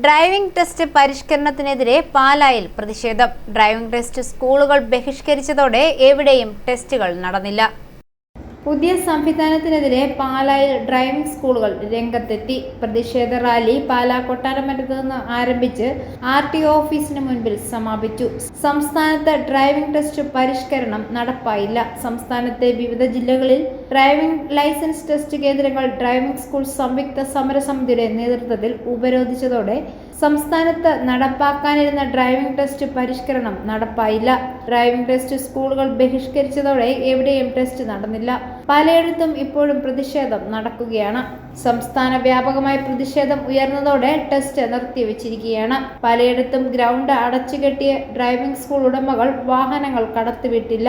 Driving test പരിഷ്കരണത്തിനെതിരെ പാലായിൽ പ്രതിഷേധം. Driving test സ്കൂളുകൾ ബഹിഷ്കരിച്ചതോടെ എവിടെയും ടെസ്റ്റുകൾ നടന്നില്ല. പുതിയ സംവിധാനത്തിനെതിരെ പാലായിൽ ഡ്രൈവിംഗ് സ്കൂളുകൾ രംഗത്തെത്തി. പ്രതിഷേധ റാലി പാലാ കൊട്ടാരമറ്റത്ത് നിന്ന് ആരംഭിച്ച് ആർ ടി ഓഫീസിന് മുൻപിൽ സമാപിച്ചു. സംസ്ഥാനത്ത് ഡ്രൈവിംഗ് ടെസ്റ്റ് പരിഷ്കരണം നടപ്പായില്ല. സംസ്ഥാനത്തെ വിവിധ ജില്ലകളിൽ ഡ്രൈവിംഗ് ലൈസൻസ് ടെസ്റ്റ് കേന്ദ്രങ്ങൾ ഡ്രൈവിംഗ് സ്കൂൾ സംയുക്ത സമരസമിതിയുടെ നേതൃത്വത്തിൽ ഉപരോധിച്ചതോടെ സംസ്ഥാനത്ത് നടപ്പാക്കാനിരുന്ന ഡ്രൈവിംഗ് ടെസ്റ്റ് പരിഷ്കരണം നടപ്പായില്ല. ഡ്രൈവിംഗ് ടെസ്റ്റ് സ്കൂളുകൾ ബഹിഷ്കരിച്ചതോടെ എവിടെയും ടെസ്റ്റ് നടന്നില്ല. പലയിടത്തും ഇപ്പോഴും പ്രതിഷേധം നടക്കുകയാണ്. സംസ്ഥാന വ്യാപകമായ പ്രതിഷേധം ഉയർന്നതോടെ ടെസ്റ്റ് നിർത്തിവെച്ചിരിക്കുകയാണ്. പലയിടത്തും ഗ്രൗണ്ട് അടച്ചുകെട്ടിയ ഡ്രൈവിംഗ് സ്കൂൾ ഉടമകൾ വാഹനങ്ങൾ കടത്തിവിട്ടില്ല.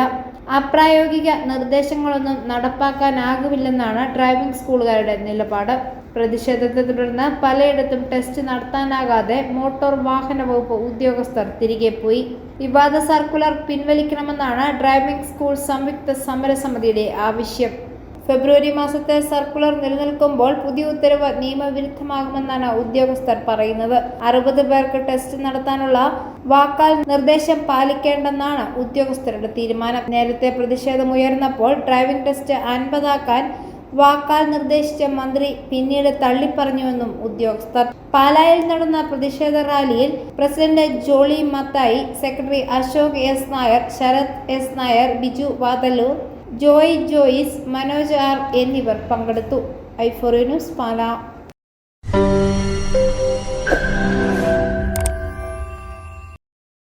അപ്രായോഗിക നിർദ്ദേശങ്ങളൊന്നും നടപ്പാക്കാനാകുമില്ലെന്നാണ് ഡ്രൈവിംഗ് സ്കൂളുകാരുടെ നിലപാട്. പ്രതിഷേധത്തെ തുടർന്ന് പലയിടത്തും ടെസ്റ്റ് നടത്താനാകാതെ മോട്ടോർ വാഹന വകുപ്പ് ഉദ്യോഗസ്ഥർ തിരികെ പോയി. വിവാദ സർക്കുലർ പിൻവലിക്കണമെന്നാണ് ഡ്രൈവിംഗ് സ്കൂൾ സംയുക്ത സമരസമിതിയുടെ ആവശ്യം. ഫെബ്രുവരി മാസത്തെ സർക്കുലർ നിലനിൽക്കുമ്പോൾ പുതിയ ഉത്തരവ് നിയമവിരുദ്ധമാകുമെന്നാണ് ഉദ്യോഗസ്ഥർ പറയുന്നത്. അറുപത് പേർക്ക് ടെസ്റ്റ് നടത്താനുള്ള വാക്കാൽ നിർദ്ദേശം പാലിക്കേണ്ടെന്നാണ് ഉദ്യോഗസ്ഥരുടെ തീരുമാനം. നേരത്തെ പ്രതിഷേധം ഉയർന്നപ്പോൾ ഡ്രൈവിംഗ് ടെസ്റ്റ് അൻപതാക്കാൻ വാക്കാൽ നിർദ്ദേശിച്ച മന്ത്രി പിന്നീട് തള്ളിപ്പറഞ്ഞുവെന്നും ഉദ്യോഗസ്ഥർ. പാലായിൽ നടന്ന പ്രതിഷേധ റാലിയിൽ president Jolly Mathai secretary Ashok S Nair Sarath S Nair Biju Vathallur Joy Joyce Manoj R എന്നിവർ പങ്കെടുത്തു. ഐഫോറിനുസ് ന്യൂസ് പാല.